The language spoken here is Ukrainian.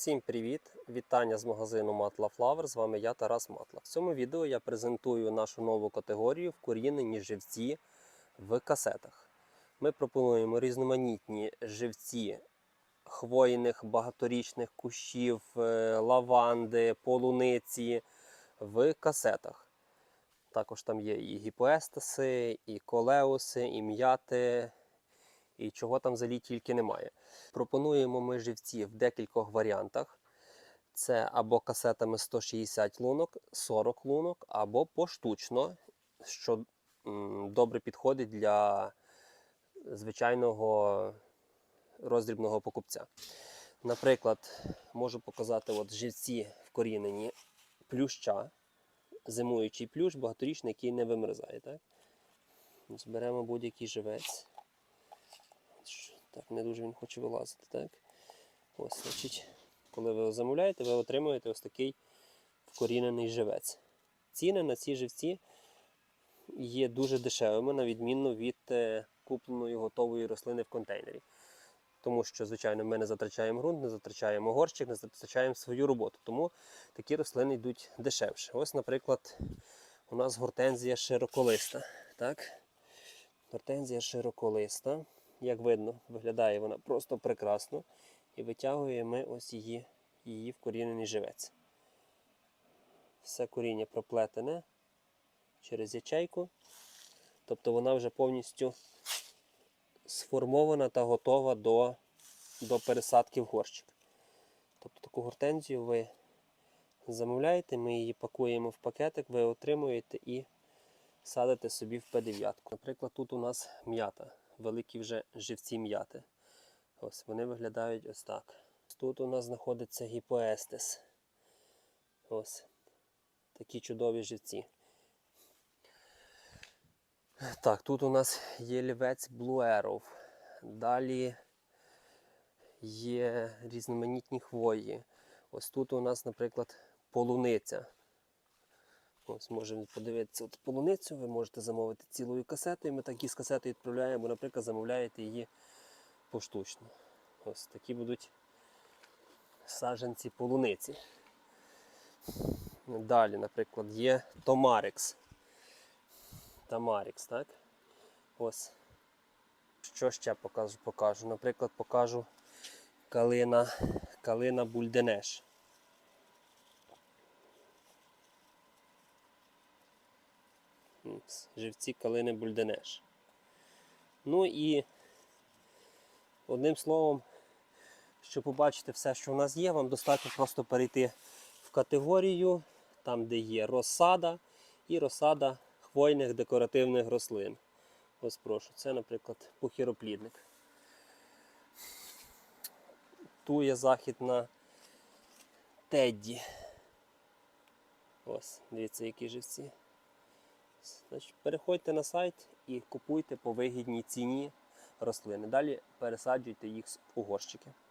Всім привіт! Вітання з магазину Matla Flower. З вами я, Тарас Матла. В цьому відео я презентую нашу нову категорію вкорінені живці в касетах. Ми пропонуємо різноманітні живці хвойних багаторічних кущів, е, лаванди, полуниці в касетах. Також там є і гіпоестаси, і колеуси, і м'яти, і чого там взагалі тільки немає. Пропонуємо ми живці в декількох варіантах. Це або касетами 160 лунок, 40 лунок, або поштучно, що добре підходить для звичайного роздрібного покупця. Наприклад, можу показати от живці вкорінені плюща, зимуючий плющ, багаторічний, який не вимерзає. Так? Зберемо будь-який живець. Так, не дуже він хоче вилазити, так? Ось, значить, коли ви його замовляєте, ви отримуєте ось такий вкорінений живець. Ціни на ці живці є дуже дешевими, на відміну від е, купленої готової рослини в контейнері. Тому що, звичайно, ми не затрачаємо ґрунт, не затрачаємо горщик, не затрачаємо свою роботу. Тому такі рослини йдуть дешевше. Ось, наприклад, у нас гортензія широколиста. Так? Гортензія широколиста. Як видно, виглядає вона просто прекрасно. І витягуємо ось її, її вкорінений живець. Все коріння проплетене через ячейку. Тобто вона вже повністю сформована та готова до, до пересадки в горщик. Тобто таку гортензію ви замовляєте, ми її пакуємо в пакетик, ви отримуєте і садите собі в П9. Наприклад, тут у нас м'ята, великі вже живці м'яти. Ось вони виглядають ось так. Тут у нас знаходиться гіпоестес. Ось такі чудові живці. Так, тут у нас є лівець Arrow. Далі є різноманітні хвої. Ось тут у нас, наприклад, полуниця. Ось можемо подивитися от полуницю, ви можете замовити цілою касетою. Ми такі з касети відправляємо, наприклад, замовляєте її поштучно. Ось такі будуть саджанці полуниці. Далі, наприклад, є Томарикс. Тамарікс, так? Ось. Що ще покажу? покажу? Наприклад, покажу калина, калина бульденеш. Живці калини бульденеш. Ну і одним словом, щоб побачити все, що у нас є, вам достатньо просто перейти в категорію, там, де є розсада і розсада хвойних декоративних рослин. Ось прошу, це, наприклад, пухіроплідник. Ту є західна Тедді. Ось, дивіться, які живці. Значить, переходьте на сайт і купуйте по вигідній ціні рослини. Далі пересаджуйте їх з горщики.